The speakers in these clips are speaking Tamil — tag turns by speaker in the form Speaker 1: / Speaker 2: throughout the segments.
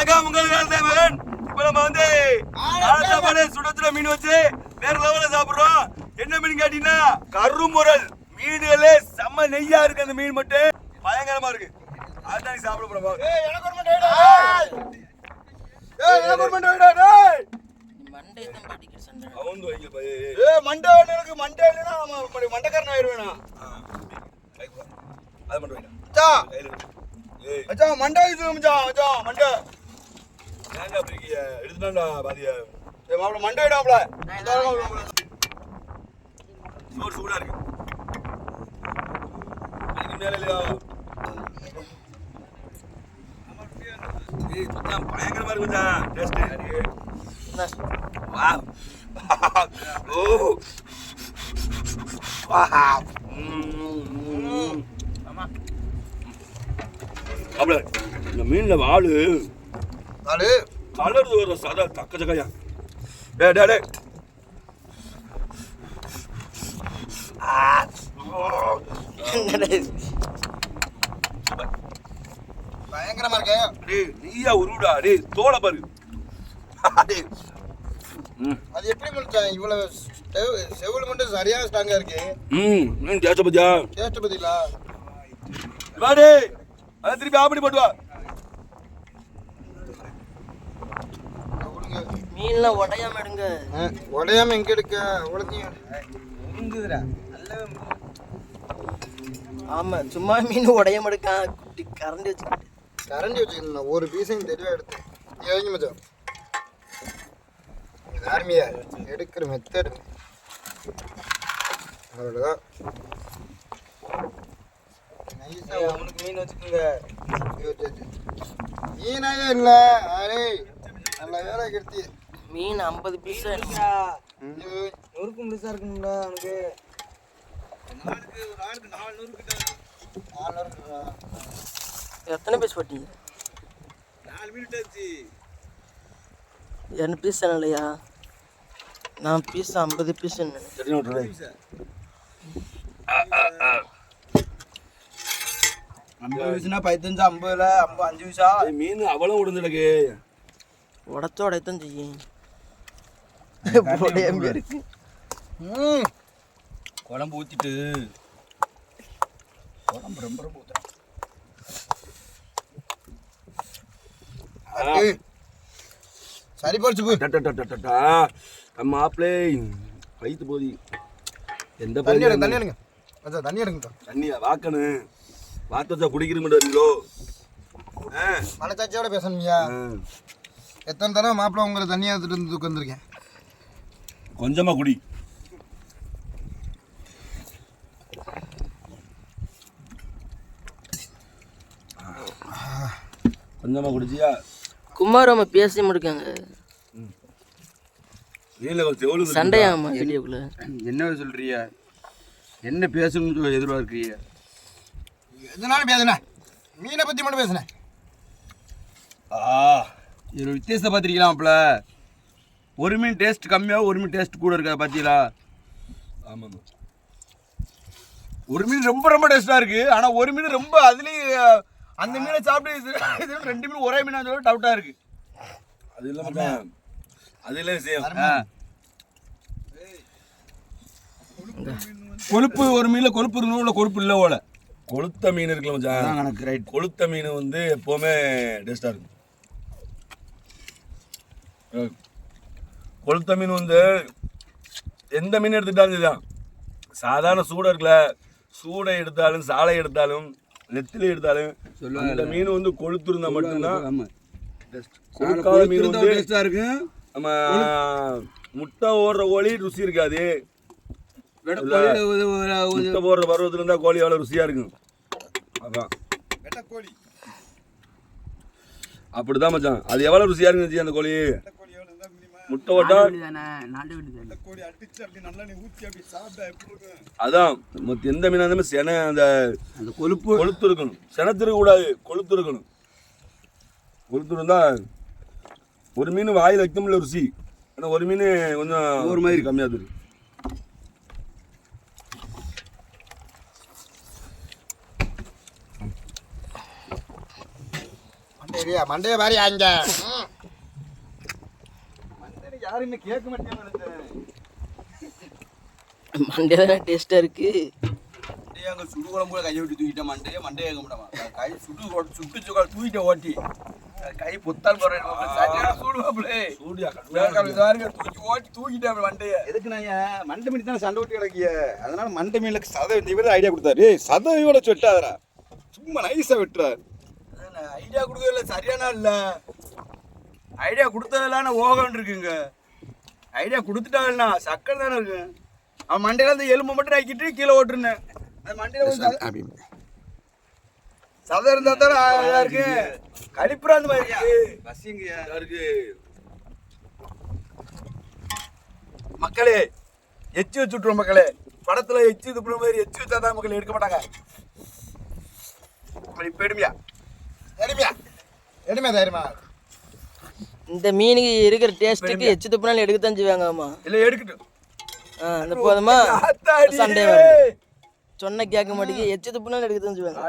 Speaker 1: வணக்கம் உங்கள் வேலை மகன். இப்ப நம்ம வந்து ஆலசாப்பாடு சுட சுட மீன் வச்சு வேற லெவல்ல சாப்பிடுறோம். என்ன மீன் கேட்டீங்கன்னா கருமுரல் மீன்களே செம்ம நெய்யா இருக்கு அந்த மீன் மட்டும். பயங்கரமா இருக்கு. அதுதான் சாப்பிட போறோம்
Speaker 2: மண்டை மண்டை மண்டைக்காரன் ஆயிடுவேனா?
Speaker 1: அது மட்டும்
Speaker 2: மண்டை வைக்கணும் மச்சான், மச்சான், மண்டை.
Speaker 1: ஏன்டா இருக்கீங்க? எடுத்துட்டான்டா பாதியா?
Speaker 2: ஏய், மாப்பிள, மண்டை வைடா, மாப்பிள. இந்தாங்க, மாப்பிள.
Speaker 1: சோறு சூடா இருக்கு. அதுக்கு மேல இல்லையா? ஏய் சுத்தம் பயங்கரமா இருக்கு மச்சான். டேஸ்ட் வா. ஓ. வா. அப்படி இந்த மீன்ல வாழு
Speaker 2: நாலு.
Speaker 1: கலர் வர சதா தக்க சக்கையா டே டே. டே
Speaker 2: பயங்கரமா இருக்கே.
Speaker 1: டேய் நீயா உருடா டேய் தோலை பாரு. டேய்
Speaker 2: அது எப்படி மச்சான், இவ்வளவு செவு- செவுள் மட்டும் சரியான ஸ்ட்ராங்கா இருக்கு.
Speaker 1: ம் மீன் ஜாச்ச பத்தியா?
Speaker 2: டேஸ்ட் பத்திலா
Speaker 1: வா டேய் அதை திருப்பி ஆப்படி போட்டு வா.
Speaker 3: மீன்லாம் உடையாம எடுங்க.
Speaker 2: உடையாம எங்க எடுக்க? அவ்வளோத்தையும்
Speaker 3: ஆமா சும்மா மீன் உடையாம எடுக்கான் குட்டி கரண்டி வச்சுக்கிட்டு.
Speaker 2: கரண்டி வச்சுக்கணும் ஒரு பீஸையும் தெளிவாக எடுத்து. ஏங்க மச்சான். ஆர்மியா எடுக்கிற மெத்தடு அவ்வளோதான்
Speaker 3: மீன் வச்சுக்கோங்க.
Speaker 2: மீனாயே இல்லை. அரே நல்ல வேலை
Speaker 3: மீன் ஐம்பது பீஸ்
Speaker 2: நொறுக்கு முழுசா இருக்குங்களா அவனுக்கு நாலு
Speaker 3: எத்தனை பீஸ் போட்டீங்க? என்ன பீஸ் இல்லையா நான் பீஸ் ஐம்பது பீஸ்
Speaker 2: ஐம்பது வயசுனா பதினஞ்சு ஐம்பதுல ஐம்பது அஞ்சு
Speaker 1: ஏய், மீன் அவ்வளோ உடஞ்சிடக்கு
Speaker 3: உடச்ச உடையத்தான் செய்யும்
Speaker 1: குழம்பு ஊற்றிட்டு குழம்பு ரொம்ப ரொம்ப ஊற்றுறேன்
Speaker 2: அது சரி போச்சு
Speaker 1: மாப்பிளே வயிற்று போதி. எந்த
Speaker 2: தண்ணி எடுங்க தண்ணி எடுங்க. மச்சான் தண்ணி எடுங்க
Speaker 1: தண்ணியா வாக்கணும். வாத்த வச்சா குடிக்கிற மாட்டீங்களோ ஆ.
Speaker 2: மனச்சாட்சியோட பேசணும்யா. எத்தனை தடவை மாப்பிள்ள உங்களை தண்ணி எடுத்துட்டு வந்து உட்காந்துருக்கேன்
Speaker 1: கொஞ்சமா குடி. கொஞ்சமா குடிச்சியா?
Speaker 3: குமார் அம்மா பேசி முடிக்காங்க. சண்டையாமா வீடியோக்குள்ள?
Speaker 4: என்ன சொல்றிய என்ன பேசணும்னு எதிர்பார்க்குறீங்க
Speaker 2: எதனாலும் பேசுனேன் மீனை பற்றி மட்டும் பேசுனேன்
Speaker 1: ஆ.
Speaker 4: இதில் வித்தியாசத்தை பார்த்துருக்கலாம்ல ஒரு மீன் டேஸ்ட் கம்மியாக ஒரு மீன் டேஸ்ட் கூட இருக்கா பார்த்தீங்களா
Speaker 1: ஆமாம்
Speaker 4: ஒரு மீன் ரொம்ப ரொம்ப டேஸ்ட்டாக இருக்குது ஆனால் ஒரு மீன் ரொம்ப அதுலேயும் அந்த மீனை சாப்பிட்டு ரெண்டு மீன் ஒரே மீனாக சொல்ல டவுட்டாக இருக்குது
Speaker 1: அது இல்லாம அது இல்லை
Speaker 4: ஆ. கொழுப்பு ஒரு மீனில் கொழுப்பு இருக்கணும் இல்லை கொழுப்பு இல்லை ஓல
Speaker 1: கொளுத்த மீன் இருக்குல்ல மச்சான். கொளுத்த மீன் வந்து எப்போவுமே டேஸ்டாக இருக்கும். கொளுத்த மீன் வந்து எந்த மீன் எடுத்துட்டாலும் இதுதான் சாதாரண சூடை இருக்குல்ல சூடை எடுத்தாலும் சாலை எடுத்தாலும் நெத்திலி எடுத்தாலும். அந்த மீன் வந்து கொளுத்திருந்தா மட்டும்தான்
Speaker 4: ஆமாம்
Speaker 1: கொழுக்காத மீன் வந்து
Speaker 4: இருக்கும்
Speaker 1: நம்ம முட்டை ஓடுற கோழி ருசி இருக்காது. முட்டை போடுற பருவத்துல இருந்தா கோழி எவ்வளோ ருசியா இருக்கும். அதான். அப்படிதான் மச்சான். அது எவ்வளவு ருசியா இருந்துச்சு அந்த கோழி? முட்டை ஓட்டா
Speaker 2: கோழி அடிச்சு அப்படி நல்லா நீ ஊற்றி அப்படி சாப்பிட்டா எப்படி இருக்கும்
Speaker 1: அதான் மத்த எந்த மீனா இருந்தாலும் சென அந்த
Speaker 4: அந்த கொழுப்பு.
Speaker 1: கொளுத்து இருக்கணும். செனத்திருக்க கூடாது கொளுத்து இருக்கணும். கொளுத்து இருந்தா ஒரு மீன் வாயில் வைக்க முடியல ருசி ஆனால் ஒரு மீன் கொஞ்சம்
Speaker 4: ஒரு மாதிரி
Speaker 1: கம்மியாக
Speaker 2: சரியா மண்டைய பாரி அங்க
Speaker 4: யாருமே கேட்க மாட்டேங்க
Speaker 3: மண்டே டேஸ்ட்டாக இருக்கு.
Speaker 4: மண்டையை அங்கே சுடு குழம்புல கையை விட்டு தூக்கிட்டேன் மண்டையை மண்டையை கேட்க மாட்டான் கை சுடு கொ- சுட்டு சுக்கா தூக்கிட்ட ஓட்டி. கை பொத்தால் போறேன் தூக்கி ஓட்டி தூக்கிட்டேன் மண்டையை.
Speaker 2: எதுக்கு நான் மண்டை மீன் தானே சண்டை விட்டு கிடக்கிய? அதனால மண்டை மீனுக்கு சதை இவர் ஐடியா கொடுத்தாரு. சதையோட சொட்டாதரா சும்மா நைஸா வெட்டுறாரு.
Speaker 4: ஐடியா கொடுக்கறதுல சரியானா இல்ல. ஐடியா கொடுத்ததெல்லாம் ஓகன் இருக்குங்க. ஐடியா கொடுத்துட்டாங்கண்ணா சக்கரை தானே இருக்கு. அவன் மண்டையில அந்த எலும்பு மட்டும் ஆக்கிட்டு கீழே ஓட்டுருந்தேன். அந்த மண்டையில சதை- இருந்தா தானே அழகா இருக்கு. கழிப்புறா அந்த மாதிரி இருக்கு. மக்களே எச்சி வச்சு விட்டுருவோம் மக்களே. படத்துல எச்சி துப்புற மாதிரி எச்சி வச்சா தான் மக்கள் எடுக்க மாட்டாங்க. இப்ப எடுமையா
Speaker 2: எடுமையா எடுமையா தைரியமா?
Speaker 3: இந்த மீனுக்கு இருக்கிற டேஸ்ட்டுக்கு எச்சு துப்புனாலும் எடுக்கத்தான் செய்வாங்க ஆமா
Speaker 4: இல்ல எடுக்கட்டும்.
Speaker 3: ஆ இந்த போதுமா. சண்டே சொன்ன கேட்க மாட்டேங்க எச்சு துப்புனாலும் செய்வாங்க.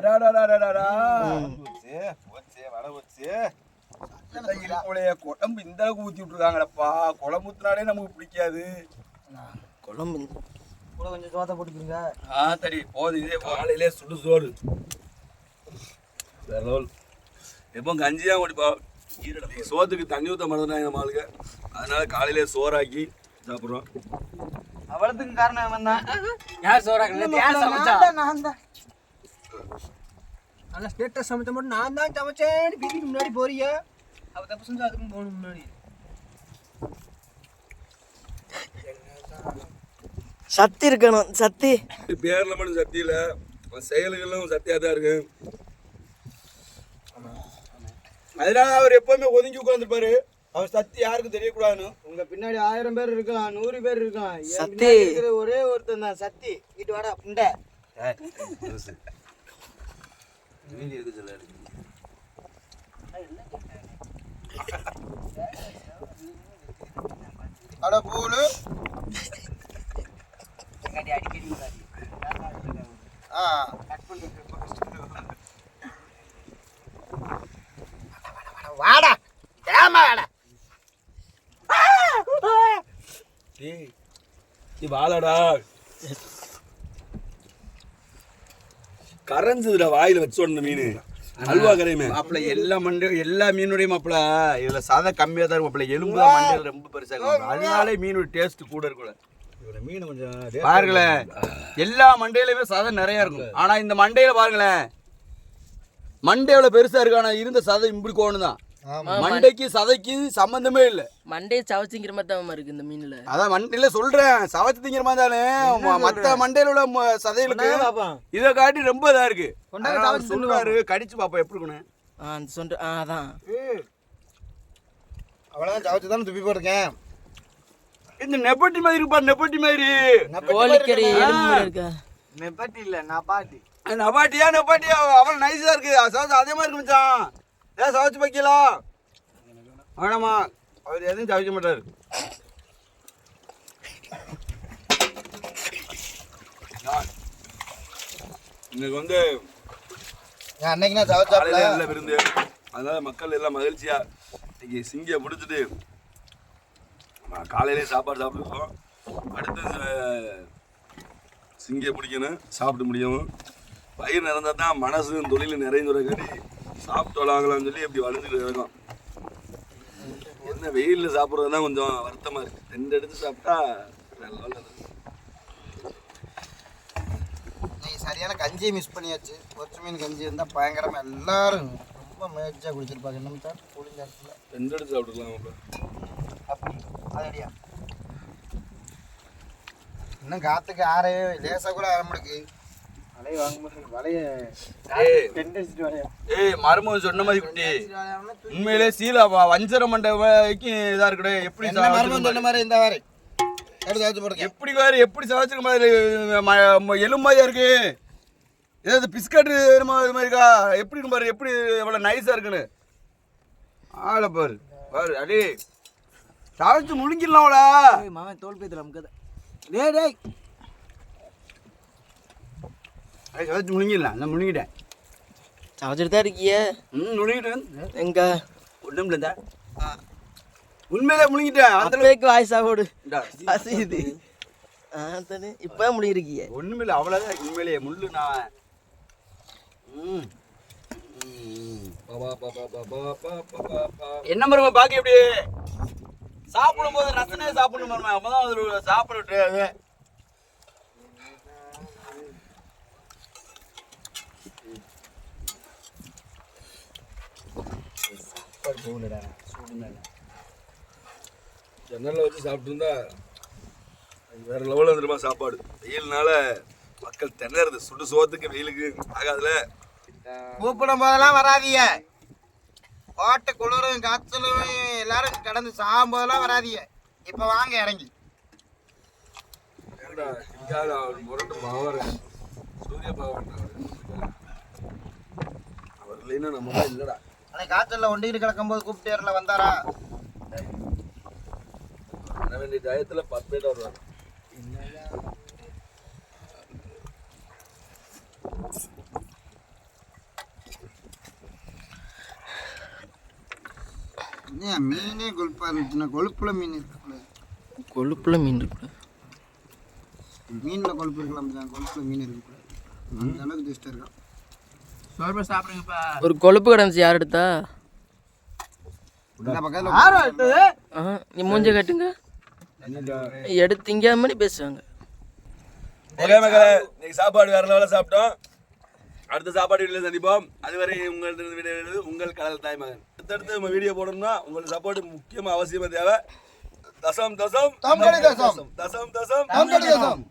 Speaker 2: போச்சு
Speaker 4: இந்த இழுப்புலைய குழம்பு இந்த அளவுக்கு ஊத்தி விட்டுருக்காங்களப்பா. குழம்பு ஊத்துனாலே நமக்கு பிடிக்காது.
Speaker 3: குழம்பு கூட கொஞ்சம் சோத்தை போட்டுக்கிறீங்க?
Speaker 4: ஆ சரி போதும் இதே காலையிலே சுடு சோறு.
Speaker 1: எப்போ கஞ்சி தான் குடிப்பா. சோத்துக்கு தண்ணி ஊற்ற மறந்துட்டாங்க நம்ம ஆளுங்க அதனால காலையிலே சோறாக்கி சாப்பிட்றோம்.
Speaker 3: அவ்வளவுக்கு காரணம்
Speaker 5: யார் சோறாக்கல யார் சமைச்சா?
Speaker 3: நான் தான்
Speaker 5: நல்ல ஸ்டேட்டஸ் சமைச்ச மட்டும் நான் தான் சமைச்சேன் வீட்டுக்கு முன்னாடி போறியா? அவ தப்பு செஞ்சா அதுக்கும் போகணும் முன்னாடி.
Speaker 3: சத்தி இருக்கணும் சத்தி.
Speaker 1: பேரில் மட்டும் சக்தி இல்லை. செயல்களும் சத்தியாக தான் இருக்கு.
Speaker 4: அதனால அவர் எப்பவுமே ஒதுங்கி உட்காந்துருப்பாரு அவர் சக்தி யாருக்கும் தெரியக்கூடாதுன்னு.
Speaker 5: உங்க பின்னாடி ஆயிரம் பேர் இருக்கலாம் நூறு பேர் இருக்கலாம்.
Speaker 3: சத்தி.
Speaker 5: ஒரே ஒருத்தன் தான் சத்தி வீட்டு வாடா புண்டை.
Speaker 2: அட பூலு. ஆ. வாடா. ஏமா வாடா.
Speaker 1: நீ வாழடா. கரைஞ்சதுடா வாயில வச்ச உடனே மீன். அல்வா கரையுமே.
Speaker 4: மாப்பிள்ள எல்லா மண்டை எல்லா மீனுடைய மாப்பிள்ள. இதுல சதை கம்மியா தான் இருக்கும் மாப்பிள்ள. எலும்பு மண்டையில ரொம்ப பெருசா இருக்கும் அதனாலே மீனோட டேஸ்ட் கூட இருக்கும்ல
Speaker 2: மீன் கொஞ்சம்
Speaker 4: பாருங்களேன் எல்லா மண்டையிலுமே சதை நிறைய இருக்கும். ஆனா இந்த மண்டையில பாருங்களேன் மண்டை எவ்வளவு பெருசா இருக்கு ஆனா இருந்த சதை இப்படி கோணு தான் மண்டைக்கு சதைக்கு சம்பந்தமே இல்லை.
Speaker 3: மண்டையை சவச்சிங்கிற மாதிரி தான் இருக்கு இந்த மீன்ல.
Speaker 4: அதான் மண்டையில சொல்றேன். சவச்சு திங்கிற மாதிரி தானே. மத்த மண்டையில உள்ள ம- சதைகளுக்கு இதை காட்டி ரொம்ப இதா இருக்கு. சொல்றாரு. கடிச்சு பாப்போம் எப்படி
Speaker 3: சொன்ன ஆ அதான்.
Speaker 2: அவ்வளோதான் சவச்சு தானே துப்பி போட்டிருக்கேன்.
Speaker 4: இந்த நெப்பட்டி மாதிரி இருப்பா நெப்பட்டி மாதிரி.
Speaker 3: கோழிக்கறி இருக்கா?
Speaker 5: நெப்பாட்டி இல்ல நான் பாட்டி
Speaker 4: நபாட்டியா? நபாட்டியா அவ்வளோ நைஸா இருக்கு. அதே மாதிரி இருக்கு மச்சான். ஏன் சவச்சு வைக்கலாம் வேணாமா. அவர் எதுவும் சவைக்க மாட்டாரு.
Speaker 1: இன்னைக்கு வந்து
Speaker 2: நான் அன்னைக்கு நான் சவச்சாப்ல
Speaker 1: காலையில நல்ல விருந்து. அதனால மக்கள் எல்லாம் மகிழ்ச்சியா இன்னைக்கு சிங்கியை முடிச்சுட்டு நம்ம காலையிலே சாப்பாடு சாப்பிட்டுருக்கோம். அடுத்து சிங்கியை பிடிக்கணும் சாப்பிட்டு முடியவும் வயிறு நிறைந்தா தான் மனசு தொழில் நிறைந்துற காட்டி சாப்பிட்டு வளாங்களான்னு சொல்லி இப்படி வளர்ந்துட்டு இருக்கோம் என்ன வெயிலில் சாப்பிட்றது தான் கொஞ்சம் வருத்தமாக இருக்குது ரெண்டு எடுத்து சாப்பிட்டா வேற level ல இருக்கு.
Speaker 2: நீ சரியான கஞ்சியை மிஸ் பண்ணியாச்சு. கொச்சு மீன் கஞ்சி இருந்தால் பயங்கரமா எல்லாரும் ரொம்ப மேய்ச்சா குடிச்சிருப்பாங்க. என்ன சார் கூலிங் நேரத்தில்
Speaker 1: ரெண்டு எடுத்து சாப்பிட்டுக்கலாம் அப்போ
Speaker 2: அப்படி. அதடியா இன்னும் காத்துக்கு ஆறவே லேசாக கூட ஆற
Speaker 4: மருமகன் சொன்ன மாதிரி குட்டி. உண்மையிலே சீலா வ- வஞ்சர மண்டை வரைக்கும் இதா இருக்குடே. எப்படி
Speaker 2: மரமும் சொன்ன மாதிரி இந்த போடுங்க
Speaker 4: எப்படி வேறு எப்படி சமைச்சிருக்க மாதிரி ம- ம- எலும்பு மாதிரியா இருக்கு? ஏதாவது பிஸ்கட் இது மாதிரி இருக்கா? எப்படி இருக்கு பாரு எப்படி எவ்வளோ நைஸாக இருக்குன்னு. ஆளை பாரு பாரு அடே. சமைச்சு முழுங்கிடலாம்டா
Speaker 5: மாமன் தோல் பேத்துல நமக்கு டேய் டேய்.
Speaker 4: சமைச்சு முழுங்கிடலாம் நான் முழுங்கிட்டேன்
Speaker 3: சமைச்சிட்டு தான் இருக்கிய.
Speaker 4: ம் முழுங்கிட்டேன்
Speaker 3: எங்க?
Speaker 4: ஒன்றும் இல்லைடா உண்மையிலே முழுங்கிட்டேன் அந்த
Speaker 3: அப்பேக்கு வாய் சாப்பாடு.
Speaker 4: இந்தா.
Speaker 3: அசையுது. இப்போ முடியிருக்கிய
Speaker 4: ஒண்ணுமில்ல அவ்வளவுதான். உண்மையிலேயே முள்ளு நான். ம். என்ன மரும பாக்கி எப்படி? சாப்பிடும் போது ரசனே சாப்பிடணும் மரும. அப்பதான் அது. சாப்பிட்டு அது
Speaker 1: ஜன்னலில் வச்சு சாப்பிட்டுருந்தா அது வேற லெவலில் வந்துருமா சாப்பாடு. வெயில்னால மக்கள் திணறது. சுடு சோத்துக்கு வெயிலுக்கு ஆகாதுல.
Speaker 2: கூப்பிடும் போதெல்லாம் வராதீங்க. கோட்டை குளிரும் காய்ச்சலும் எல்லாரும் கடந்து சாகும் போதெல்லாம் வராதீங்க. இப்போ வாங்க இறங்கி.
Speaker 1: முரட்டு பவர் சூரிய பகவான் அவர். இல்லைன்னா நம்ம இல்லடா.
Speaker 2: அன்னைக்கு காய்ச்சலில் ஒண்டிகிட்டு கிடக்கும்போது கூப்பிட்டு வந்தாரா?
Speaker 1: வர வேண்டிய டயத்தில் பத்து பேர் வருவாங்க.
Speaker 2: ஏன் மீனே கொழுப்பா இருந்துச்சுன்னா கொழுப்புல மீன் இருக்கக்கூடாது
Speaker 3: கொழுப்புல மீன் இருக்கு
Speaker 2: மீனில் கொழுப்பு இருக்கலாம் தான் கொழுப்புல மீன் இருக்கக்கூடாது அந்த அளவுக்கு டேஸ்ட்டாக இருக்கும்
Speaker 5: சாப்பிடுங்கப்பா.
Speaker 3: ஒரு கொழுப்பு கிடந்துச்சு யார் எடுத்தா?
Speaker 2: இந்த பக்கத்தில்
Speaker 3: ஆ நீ மூஞ்ச கட்டுங்க. எடுத்து திங்காத மாதிரி பேசுவாங்க.
Speaker 1: ஓகே மக்களே இன்னைக்கு சாப்பாடு வேற லெவலில் சாப்பிட்டோம். அடுத்த சாப்பாடு வீட்டில் சந்திப்போம். அதுவரை உங்கள்கிட்ட வீடியோ உங்கள் கடல் தாய்மகன் அடுத்தடுத்து நம்ம வீடியோ போடணும்னா உங்களுக்கு சப்போர்ட் முக்கியமாக அவசியமாக தேவை. தசம் தசம்
Speaker 2: தசம்.
Speaker 1: தசம் தசம்.
Speaker 2: தசம்.